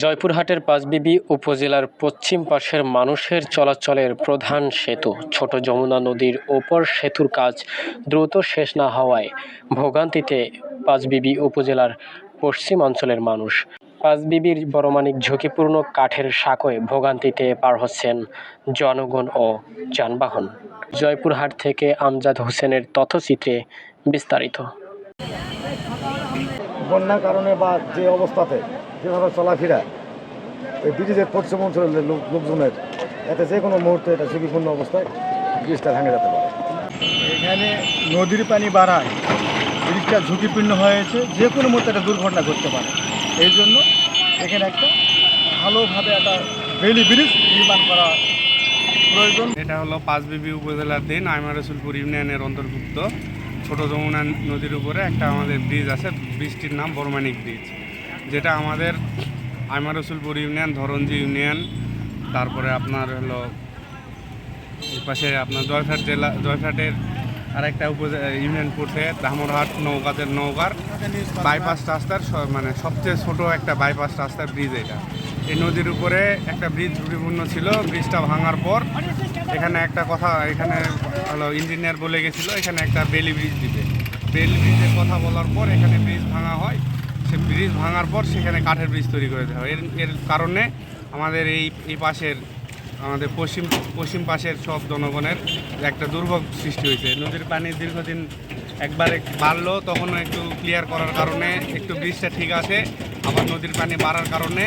জয়পুরহাটের পাঁচবিবি উপজেলার পশ্চিম পাশের মানুষের চলাচলের প্রধান সেতু। ছোট যমুনা নদীর ওপর সেতুর কাজ দ্রুত শেষ না হওয়ায় ভোগান্তিতে পাঁচবিবি উপজেলার পশ্চিম অঞ্চলের মানুষ। পাঁচবিবির বড়মানিক ঝুঁকিপূর্ণ কাঠের সাঁকোয় ভোগান্তিতে পার হচ্ছেন জনগণ ও যানবাহন। জয়পুরহাট থেকে আমজাদ হোসেনের তথ্যচিত্রে বিস্তারিত। বন্যার কারণে বা যে অবস্থাতে যেভাবে চলাফেরা ওই ব্রিজের পশ্চিম অঞ্চলের লোক লোকজনের এতে যে কোনো মুহূর্তে এটা ঝুঁকিপূর্ণ অবস্থায় ব্রিজটা ভেঙে যেতে পারে। এখানে নদীর পানি বাড়ায় ব্রিজটা ঝুঁকিপূর্ণ হয়েছে যে কোনো মুহূর্তে একটা দুর্ঘটনা ঘটতে পারে। এই জন্য এখানে একটা ভালোভাবে একটা বেলি ব্রিজ নির্মাণ করা প্রয়োজন। এটা হলো পাঁচবিবি উপজেলার দিন আইমা রসুলপুর ইউনিয়নের অন্তর্ভুক্ত। ছোট যমুনা নদীর উপরে একটা আমাদের ব্রিজ আছে ব্রিজটির নাম বর্মানিক ব্রিজ। যেটা আমাদের আইমা রসুলপুর ইউনিয়ন ধরঞ্জি ইউনিয়ন, তারপরে আপনার হলো পাশে আপনার জয়ফাট জেলা, জয়ফাটের আর একটা উপজেলা ইউনিয়ন পড়ছে দামরহাট নৌকাদের নৌকার। বাইপাস রাস্তার মানে সবচেয়ে ছোট একটা বাইপাস রাস্তার ব্রিজ এটা। এই নদীর উপরে একটা ব্রিজ ঝুঁকিপূর্ণ ছিল ব্রিজটা ভাঙার পর এখানে একটা কথা, এখানে হলো ইঞ্জিনিয়ার বলে গেছিল, এখানে একটা বেলি ব্রিজ দিবে। বেলি ব্রিজের কথা বলার পর এখানে ব্রিজ ভাঙা হয়। সে ব্রিজ ভাঙার পর সেখানে কাঠের ব্রিজ তৈরি করে দেওয়া হয়। এর এর কারণে আমাদের এই এই পাশের, আমাদের পশ্চিম পশ্চিম পাশের সব জনগণের একটা দুর্ভোগ সৃষ্টি হয়েছে। নদীর পানি দীর্ঘদিন একবারে বাড়লো, তখনও একটু ক্লিয়ার করার কারণে একটু ব্রিজটা ঠিক আছে। আবার নদীর পানি বাড়ার কারণে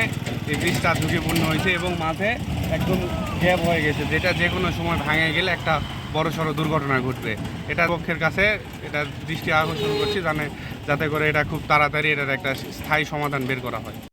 এই ব্রিজটা ঝুঁকিপূর্ণ হয়েছে এবং মাঝে একদম গ্যাপ হয়ে গেছে। যেটা যে কোনো সময় ভাঙে গেলে একটা বড় সড়ো দুর্ঘটনা ঘটবে। এটা পক্ষের কাছে এটা দৃষ্টি আকর্ষণ করছি, জানে যাতে করে এটা খুব তাড়াতাড়ি এটার একটা স্থায়ী সমাধান বের করা হয়।